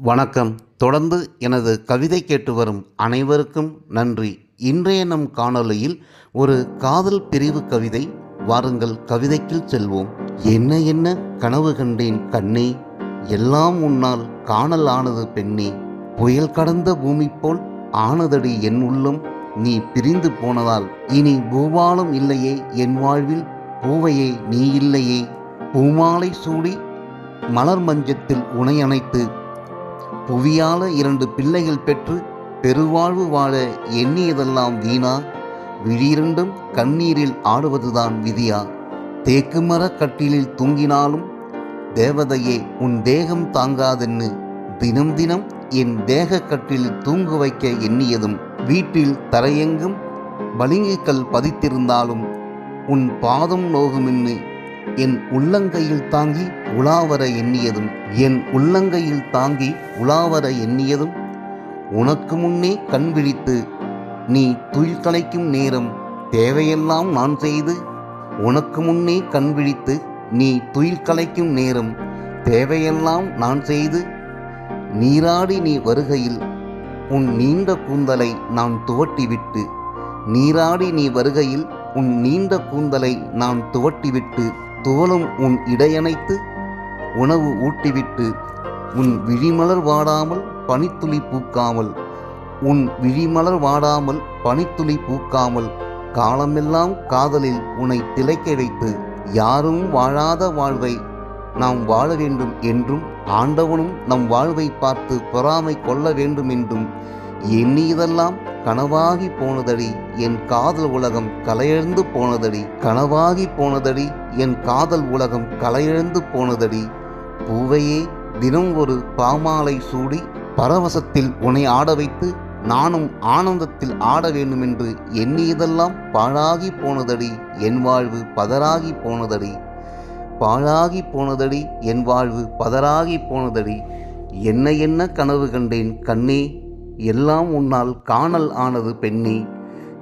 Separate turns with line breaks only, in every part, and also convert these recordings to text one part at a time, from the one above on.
வணக்கம். தொடர்ந்து எனது கவிதை கேட்டு வரும் அனைவருக்கும் நன்றி. இன்றைய நம் காணொலியில் ஒரு காதல் பிரிவு கவிதை. வாருங்கள் கவிதைக்குள் செல்வோம். என்ன என்ன கனவு கண்டேன் கண்ணே. எல்லாம் உன்னால் காணல் ஆனது பெண்ணே. புயல் கடந்த பூமி போல் ஆனதடி என் உள்ளம். நீ பிரிந்து போனதால் இனி பூபாலம் இல்லையே. என் வாழ்வில் பூவையே நீ இல்லையே. பூமாலை சூடி மலர் மஞ்சத்தில் உனையணைத்து புவியால இரண்டு பிள்ளைகள் பெற்று பெருவாழ்வு வாழ எண்ணியதெல்லாம் வீணா? விழிரண்டும் கண்ணீரில் ஆடுவதுதான் விதியா? தேக்கு கட்டிலில் தூங்கினாலும் தேவதையே உன் தேகம் தாங்காதென்னு தினம் தினம் என் தேக கட்டிலில் தூங்க வைக்க எண்ணியதும் வீட்டில் தரையெங்கும் பளிங்குக்கல் பதித்திருந்தாலும் உன் பாதம் நோகுமென்னு என் உள்ளங்கையில் தாங்கி உலாவர எண்ணியதும் என் உள்ளங்கையில் தாங்கி உலாவர எண்ணியதும் உனக்கு முன்னே கண் விழித்து நீ துயில் கலைக்கும் நேரம் தேவையெல்லாம் நான் செய்து உனக்கு முன்னே கண் விழித்து நீ துயில் கலைக்கும் நேரம் தேவையெல்லாம் நான் செய்து நீராடி நீ வருகையில் உன் நீண்ட கூந்தலை நான் துவட்டிவிட்டு நீராடி நீ வருகையில் உன் நீண்ட கூந்தலை நான் துவட்டிவிட்டு தோளும் உன் இடையணைத்து உணவு ஊட்டிவிட்டு உன் விழிமலர் வாடாமல் பனித்துளி பூக்காமல் உன் விழிமலர் வாடாமல் பனித்துளி பூக்காமல் காலமெல்லாம் காதலில் உன்னை திளைக்க வைத்து யாரும் வாழாத வாழ்வை நாம் வாழ வேண்டும் என்றும் ஆண்டவனும் நம் வாழ்வை பார்த்து பொறாமை கொள்ள வேண்டும் என்றும் எண்ணியதெல்லாம் கனவாகி போனதடி என் காதல் உலகம் கலையெழுந்து போனதடி. கனவாகி போனதடி என் காதல் உலகம் கலையெழுந்து போனதடி. பூவையே தினம் ஒரு பாமாலை சூடி பரவசத்தில் உன்னை ஆட வைத்து நானும் ஆனந்தத்தில் ஆட வேண்டுமென்று எண்ணியதெல்லாம் பாழாகி போனதடி என் வாழ்வு பதறாகி போனதடி. பாழாகி போனதடி என் வாழ்வு பதறாகி போனதடி. என்ன என்ன கனவு கண்டேன் கண்ணே எல்லாம் உன்னால் காணல் ஆனது பெண்ணே.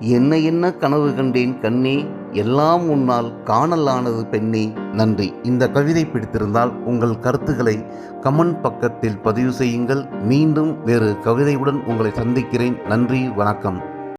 என்ன என்ன கனவு கண்டேன் கண்ணே? எல்லாம் உன்னால் காணல் ஆனது பெண்ணே. நன்றி. இந்த கவிதை பிடித்திருந்தால் உங்கள் கருத்துக்களை கமெண்ட் பக்கத்தில் பதிவு செய்யுங்கள். மீண்டும் வேறு கவிதையுடன் உங்களை சந்திக்கிறேன். நன்றி. வணக்கம்.